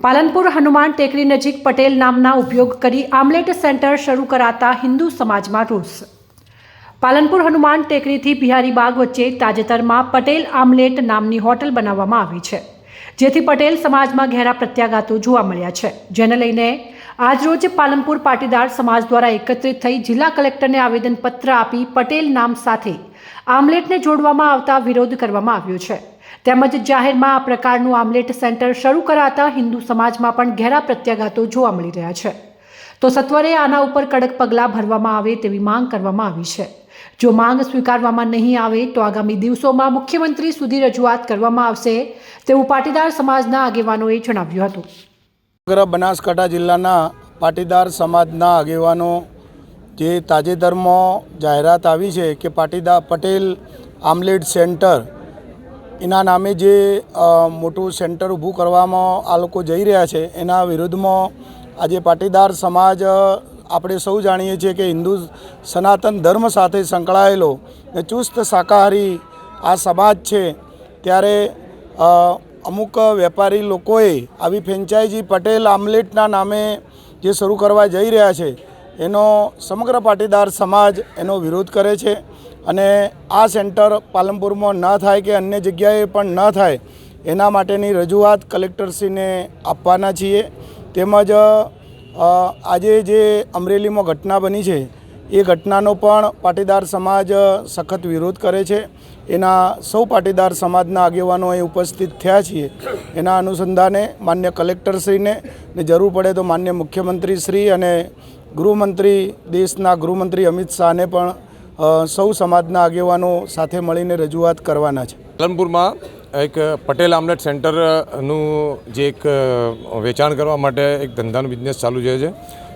પાલનપુર હનુમાન ટેકરી નજીક પટેલ નામના ઉપયોગ કરી આમલેટ સેન્ટર શરૂ કરાતા હિન્દુ સમાજમાં રોષ. પાલનપુર હનુમાન ટેકરીથી બિહારીબાગ વચ્ચે તાજેતરમાં પટેલ આમલેટ નામની હોટલ બનાવવામાં આવી છે, જેથી પટેલ સમાજમાં ઘેરા પ્રત્યાઘાતો જોવા મળ્યા છે. જેને લઈને આજરોજ પાલનપુર પાટીદાર સમાજ દ્વારા એકત્રિત થઈ જિલ્લા કલેક્ટરને આવેદનપત્ર આપી પટેલ નામ સાથે આમલેટને જોડવામાં આવતા વિરોધ કરવામાં આવ્યો છે. તેમજ જાહેરમાં આ પ્રકારનું આમલેટ સેન્ટર શરૂ કરાતા હિન્દુ સમાજમાં પણ ઘેરા પ્રત્યાઘાતો જોવા મળી રહ્યા છે. તો સત્વરે આના ઉપર કડક પગલાં ભરવામાં આવે તેવી માંગ કરવામાં આવી છે. જો માંગ સ્વીકારવામાં નહીં આવે તો આગામી દિવસોમાં મુખ્યમંત્રી સુધી રજૂઆત કરવામાં આવશે તેવું પાટીદાર સમાજના આગેવાનોએ જણાવ્યું હતું. સમગ્ર બનાસકાંઠા જિલ્લાના પાટીદાર સમાજના આગેવાનો જે તાજેતરમાં જાહેરાત આવી છે કે પાટીદાર પટેલ આમલેટ સેન્ટર એના નામે જે મોટું સેન્ટર ઊભું કરવામાં આ લોકો જઈ રહ્યા છે, એના વિરુદ્ધમાં આજે પાટીદાર સમાજ આપણે સૌ જાણીએ છીએ કે હિન્દુ સનાતન ધર્મ સાથે સંકળાયેલો ને ચુસ્ત શાકાહારી આ સમાજ છે, ત્યારે અમુક વેપારી લોકોએ આવી ફ્રેન્ચાઇઝી પટેલ આમલેટના નામે જે શરૂ કરવા જઈ રહ્યા છે, એનો સમગ્ર પાટીદાર સમાજ એનો વિરોધ કરે છે. અને આ સેન્ટર પાલનપુરમાં ન થાય કે અન્ય જગ્યાએ પણ ન થાય, એના માટેની રજૂઆત કલેક્ટરશ્રીને આપવાના છીએ. તેમજ આજે જે અમરેલીમાં ઘટના બની છે, એ ઘટનાનો પણ પાટીદાર સમાજ સખત વિરોધ કરે છે. એના સૌ પાટીદાર સમાજના આગેવાનો અહીં ઉપસ્થિત થયા છીએ. એના અનુસંધાને માન્ય કલેક્ટરશ્રીને, ને જરૂર પડે તો માન્ય મુખ્યમંત્રી શ્રી અને ગૃહમંત્રી, દેશના ગૃહમંત્રી અમિત શાહને પણ સૌ સમાજના આગેવાનો સાથે મળીને રજૂઆત કરવાના છે. પાલનપુરમાં એક પટેલ આમલેટ સેન્ટરનું જે એક વેચાણ કરવા માટે એક ધંધાનું બિઝનેસ ચાલુ છે છે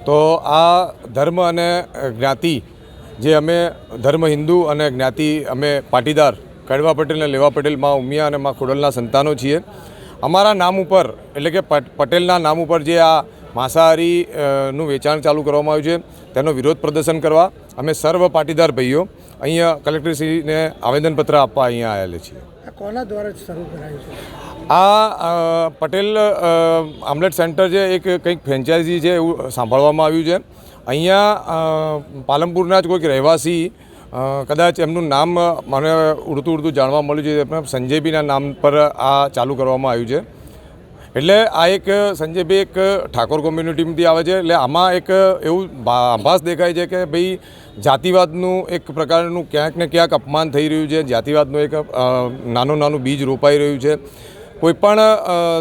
તો આ ધર્મ અને જ્ઞાતિ જે અમે ધર્મ હિન્દુ અને જ્ઞાતિ અમે પાટીદાર કડવા પટેલ અને લેવા પટેલમાં ઉમિયા અને માં ખોડલના સંતાનો છીએ. અમારા નામ ઉપર, એટલે કે પટ- પટેલના નામ ઉપર જે આ માંસાહારી અ, નું વેચાણ ચાલુ કરવામાં આવ્યું છે. તેનો વિરોધ પ્રદર્શન કરવા અમે સર્વ પાટીદાર ભાઈઓ અહીંયા કલેક્ટરશ્રીને આવેદનપત્ર આપવા અહીંયા આવેલા છીએ. કોના દ્વારા શરૂ કરાયું છે? આ પટેલ આમલેટ સેન્ટર છે એક કંઈક ફ્રેન્ચાઇઝી છે એવું સાંભળવામાં આવ્યું છે. અહીંયા પાલનપુરના જ કોઈક રહેવાસી કદાચ એમનું નામ મને ઉડતું ઉડતું જાણવા મળ્યું છે. સંજયબીના નામ પર આ ચાલુ કરવામાં આવ્યું છે. એટલે આ એક સંજયભાઈ એક ઠાકોર કોમ્યુનિટીમાંથી આવે છે. એટલે આમાં એક એવું આભાસ દેખાય છે કે ભાઈ જાતિવાદનું એક પ્રકારનું ક્યાંક ને ક્યાંક અપમાન થઈ રહ્યું છે. જાતિવાદનું એક નાનું નાનું બીજ રોપાઈ રહ્યું છે. કોઈપણ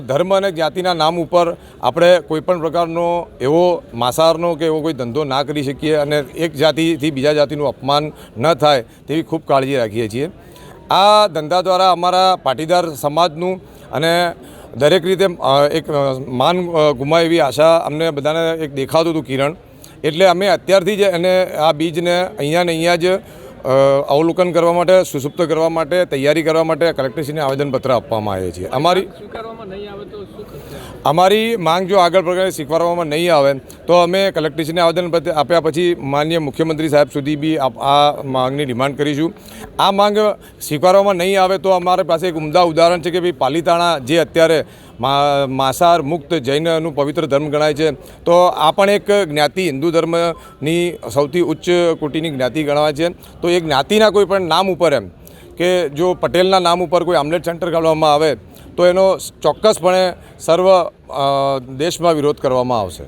ધર્મ અને જ્ઞાતિના નામ ઉપર આપણે કોઈપણ પ્રકારનો એવો માંસાહારનો કે એવો કોઈ ધંધો ના કરી શકીએ અને એક જાતિથી બીજા જાતિનું અપમાન ન થાય તેવી ખૂબ કાળજી રાખીએ છીએ. આ ધંધા દ્વારા અમારા પાટીદાર સમાજનું અને દરેક રીતે એક માન ગુમાય એવી આશા અમને બધાને એક દેખાતું હતું કિરણ. એટલે અમે અત્યારથી જ એને આ બીજને અહીંયા ને અહીંયા જ અવલોકન કરવા માટે, સુસુપ્ત કરવા માટે, તૈયારી કરવા માટે કલેક્ટરશ્રીને આવેદનપત્ર આપવામાં આવે છે. અમારી અમારી માંગ જો આગળ પ્રકારે સ્વીકારવામાં નહીં આવે, તો અમે કલેક્ટરશ્રીને આવેદન આપ્યા પછી માનનીય મુખ્યમંત્રી સાહેબ સુધી બી આ- માંગની ડિમાન્ડ કરીશું. આ માંગ સ્વીકારવામાં નહીં આવે તો અમારી પાસે એક ઉમદા ઉદાહરણ છે કે ભાઈ પાલીતાણા જે અત્યારે મા- માંસાહાર મુક્ત જૈનનું પવિત્ર ધર્મ ગણાય છે, તો આ પણ એક જ્ઞાતિ, હિન્દુ ધર્મની સૌથી ઉચ્ચ કોટીની જ્ઞાતિ ગણાય છે. તો એ જ્ઞાતિના કોઈ પણ નામ ઉપર એમ કે જો પટેલના નામ ઉપર કોઈ આમલેટ સેન્ટર કાઢવામાં આવે, તો એનો ચોક્કસપણે સર્વ દેશમાં વિરોધ કરવામાં આવશે.